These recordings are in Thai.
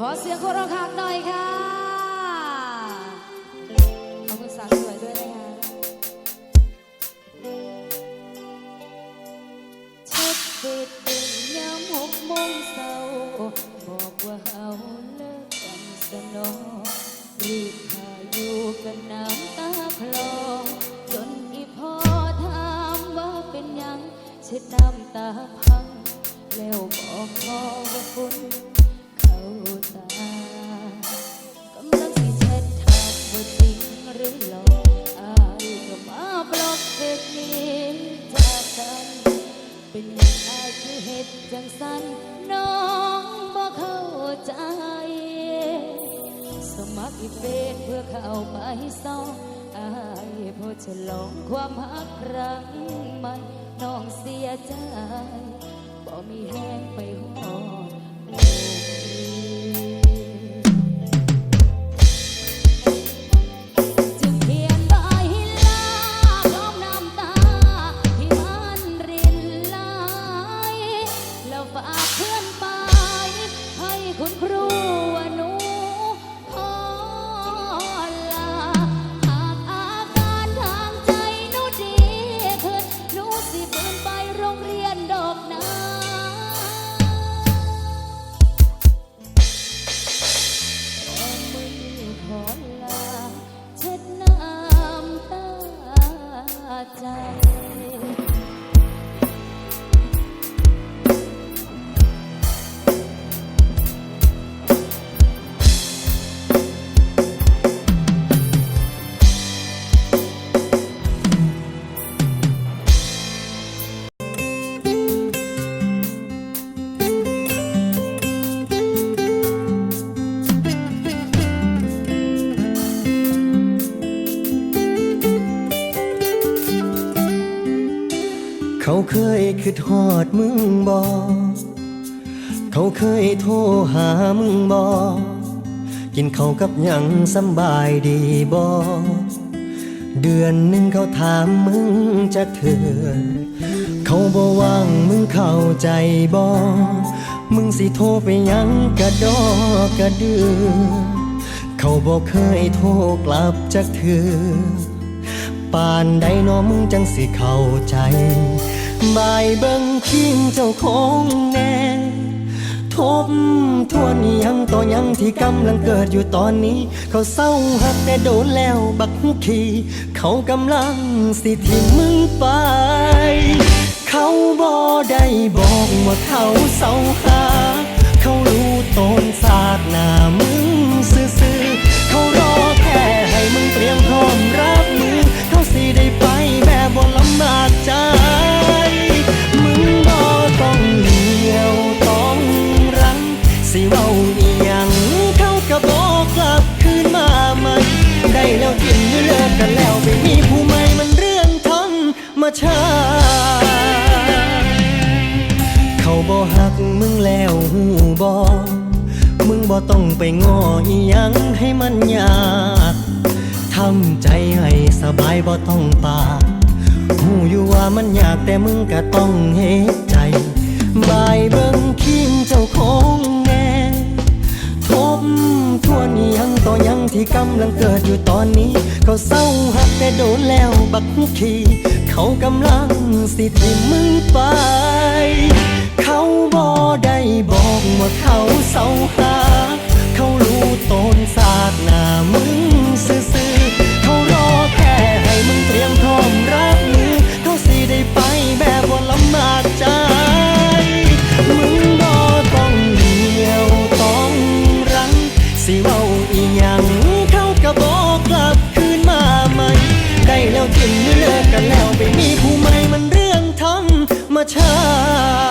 ขอเสียงคนรักหักหน่อยค่ะ ขอบคุณสาวสวยด้วยนะคะเช็ดเสร็จเป็นยามหกโมงเช้าบอกว่าเฮาเลิกกันสนอรีบพาอยู่กันน้ำตาคลอจนอีพ่อถามว่าเป็นยังเช็ดน้ำตาพัง แล้วบอกพ่อว่าคุณเขา ว่าจริงหรือหลอกอายก็มาบล็อกเฟซนี้จากกัน เป็นหยังอายคือเหตุจังสันน้องบ่เข้าใจ สมัครอีเฟซเพื่อเข้าไปซ้ออายพอจะลองความหักครั้งใหม่น้องเสียใจบ่มีแห้งไปหอดโอ้ คิดฮอดมึงบอเขาเคยโทรหามึงบอกินเขาวกับหยังสำบายดีบอเดือนหนึ่งเขาถามมึงจะเถื่อเขาบอว่างมึงเข้าใจบอมึงสิโทรไปยังกระดอกระเดือ เขาบอกเคยโทรกลับจากเถื่อป่านใดน้อมึงจังสิเข้าใจ บายเบิ่งคิงเจ้าของแน่ทบทวนยังต่อยังที่กำลังเกิดอยู่ตอนนี้ เขาเศร้าหักแต่โดนแล้วบักหุขีเขากำลังสิที่มึงไป เขาบ่ได้บอกว่าเขาเศร้าหาเขารู้ตนศาสตร์หน้ามึง ไปง้ออีหยังให้มันยากทำใจให้สบายบ่ต้องปากหูอยู่ว่ามันยากแต่มึงก็ต้องเฮ็ดใจบายเบิ่งคิงเจ้าของแน่ทบทวนยังต่อยังที่กำลังเกิดอยู่ตอนนี้ เขาเศร้าหักแต่โดนแล้วบักขีเขากำลังสิที่มึงไป เขาบ่ได้บอกว่าเขาเศร้าหา เขารู้ตนศาสตร์หน้ามึงซื่อๆเขารอแค่ให้มึงเตรียมพร้อมรับมือเขาสิได้ไปแบบว่าลำบากใจ มึงบ่ต้องเลี้ยวต้องรัง สิเว้าอีหยังเขาก็บอกกลับคืนมาใหม่ ได้แล้วกินหรือเลิกกันแล้วไปมีผู้ใหม่มันเรื่องธรรมชาติ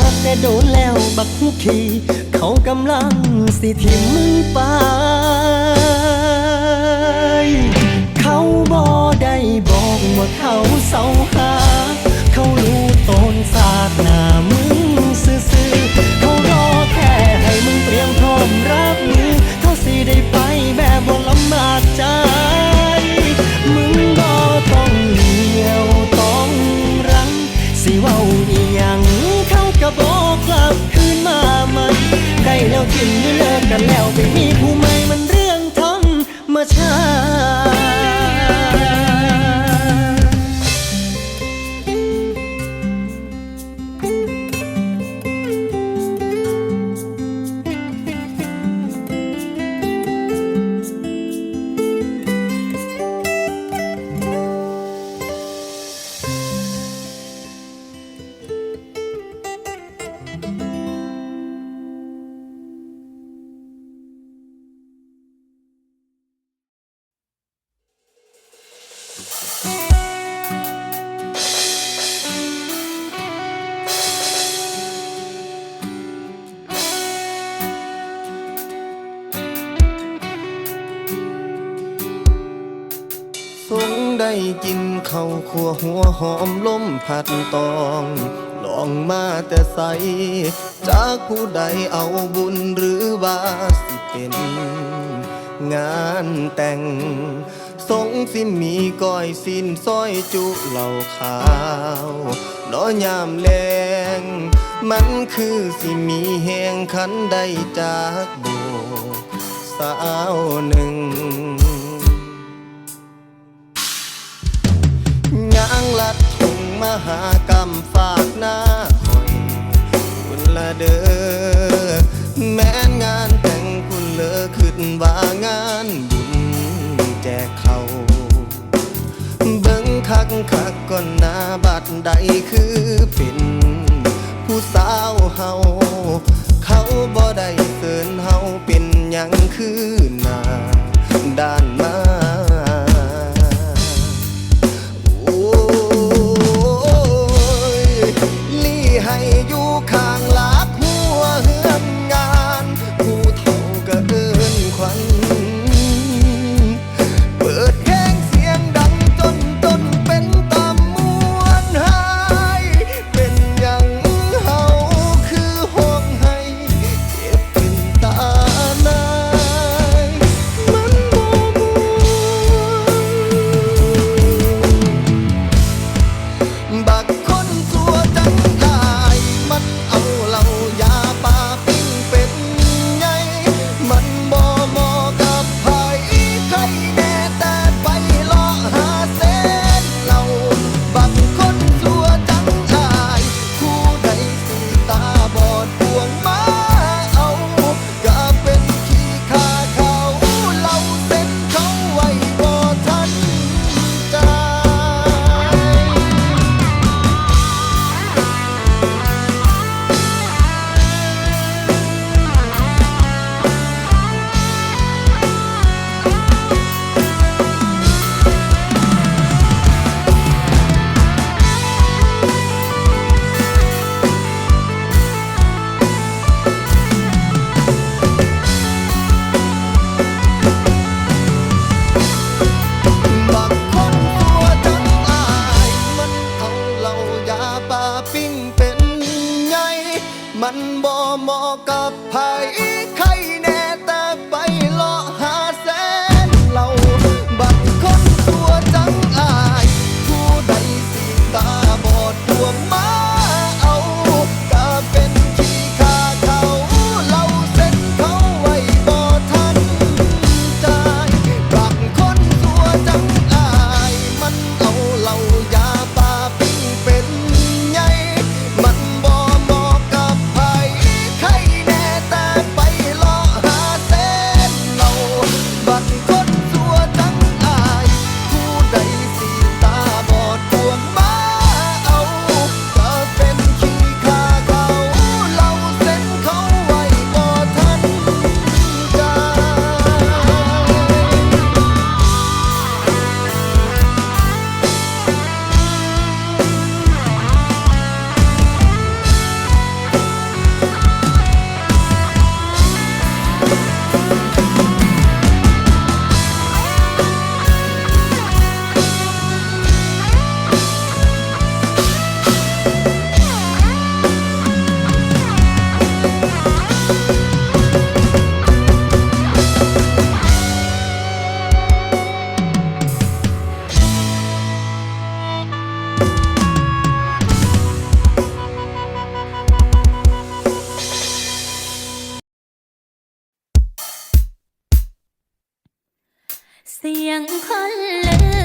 หักแต่โดนแล้วบักฮุกขีเขากำลังสิทิมมึงไป เขาบอได้บอกว่าเขาเศร้าหา เขารู้ตนศาสตร์หน้ามึงซื่อๆเขารอแค่ให้มึงเตรียมพร้อมรับมือเขาสิได้ไปแบบบ่ลำบากใจมึงบ่ต้องเหนียวต้องรั้งสิเว้าอีหยังเขาก็ บอกกลับคืนมาใหม่ได้แล้วทิมหรือเลิกกันแล้วไปมีผู้ใหม่มันเรื่องทำเมชา กินข้าวขัวหัวหอมล้มผัดตอง ลองมาแต่ใส จากผู้ใดเอาบุญหรือว่าสิเป็น งานแต่ง สงสิมีก้อยสินซอยจุเหล่าขาวน้อยามแลงมันคือสิมีแหงขันได้จากโบสาวหนึ่ง มหากรรมฝากหน้าคอยคุณละเด้อแม้นงานแต่งคุณเลอขึ้นว่างานบุญแจกเขาเบิ่งคักคักก่อนหน้าบัดใดคือเป็นผู้สาวเฮาเขาบ่ได้เกินเฮาเป็นหยังคือหน้าด้าน ปิ้งเป็นไง มันบ่เหมาะกับไผ เสียงคนลือ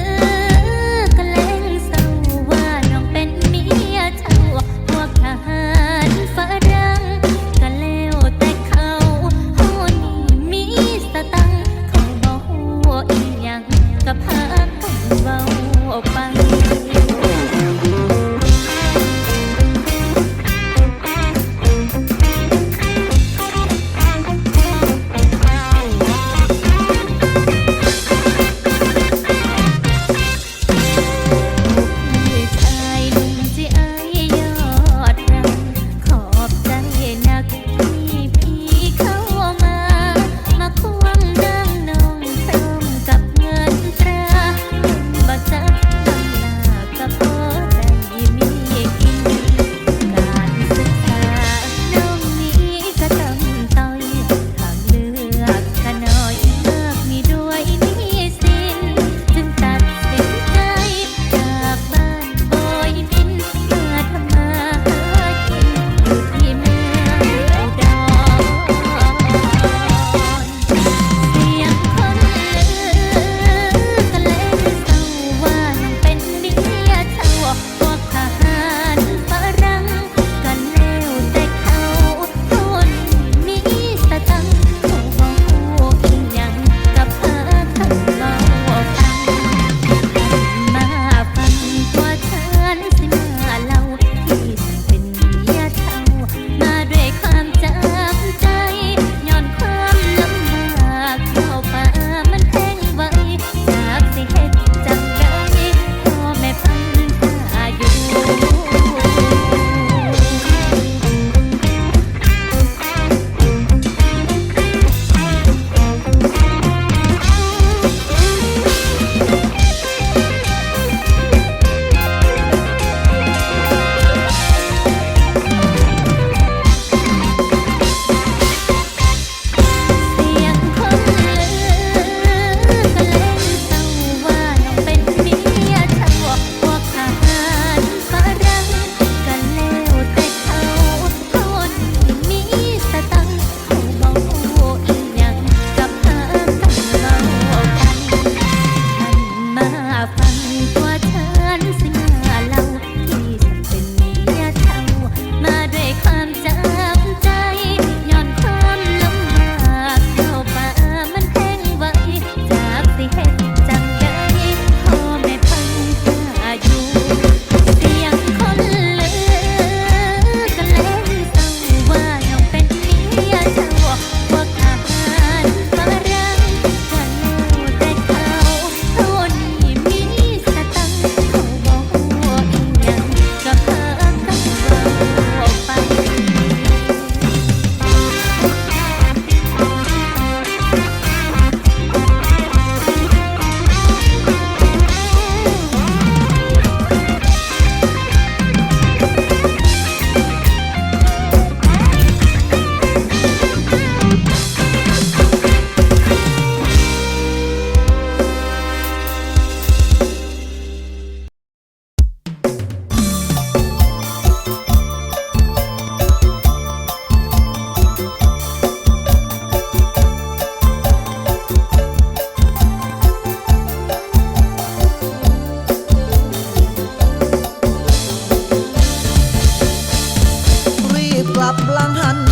ลังหัน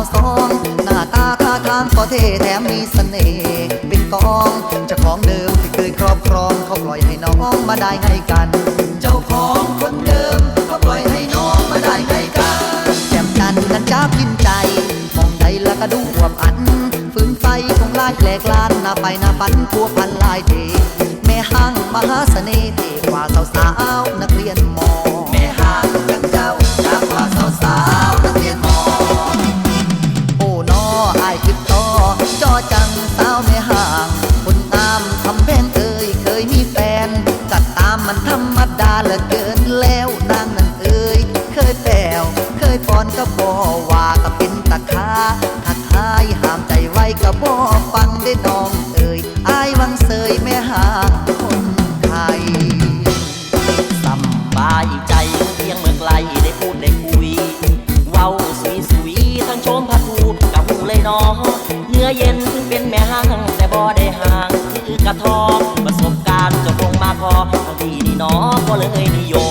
าวสองหน้าตาท่าทางก็เท่แถมมีเสน่ห์เป็นกองเจ้าของเดิมที่เคยครอบครองเขาปล่อยให้น้องมาได้ไงกัน เจ้าของคนเดิมเขาปล่อยให้น้องมาได้ไงกันแจ่มจันทร์นั้นจ้าพินใจมองใดล้วก็ดูอวบอันฝืนไฟคงลายแหลกลานหน้าไปหน้าปันพัวพันลายเทแม่ห้างมหาเสน่ห์เทกว่าสาวสาวนัก ไว้ก็บอฟังได้น้องเอ่ยอายวังเสยแม่หางคนไทยสำบายใจเพียงเมื่อไกลได้พูดได้คุย เว้าสวีสวีทั้งโชมพัดผูกับหูเลยน้องเนื้อเย็นถึงเป็นแม่ห้างแต่บ่ได้ห่างคือกระทอประสบการณ์จะคงมาพอพอดีนี่น้องก็เลยนิยม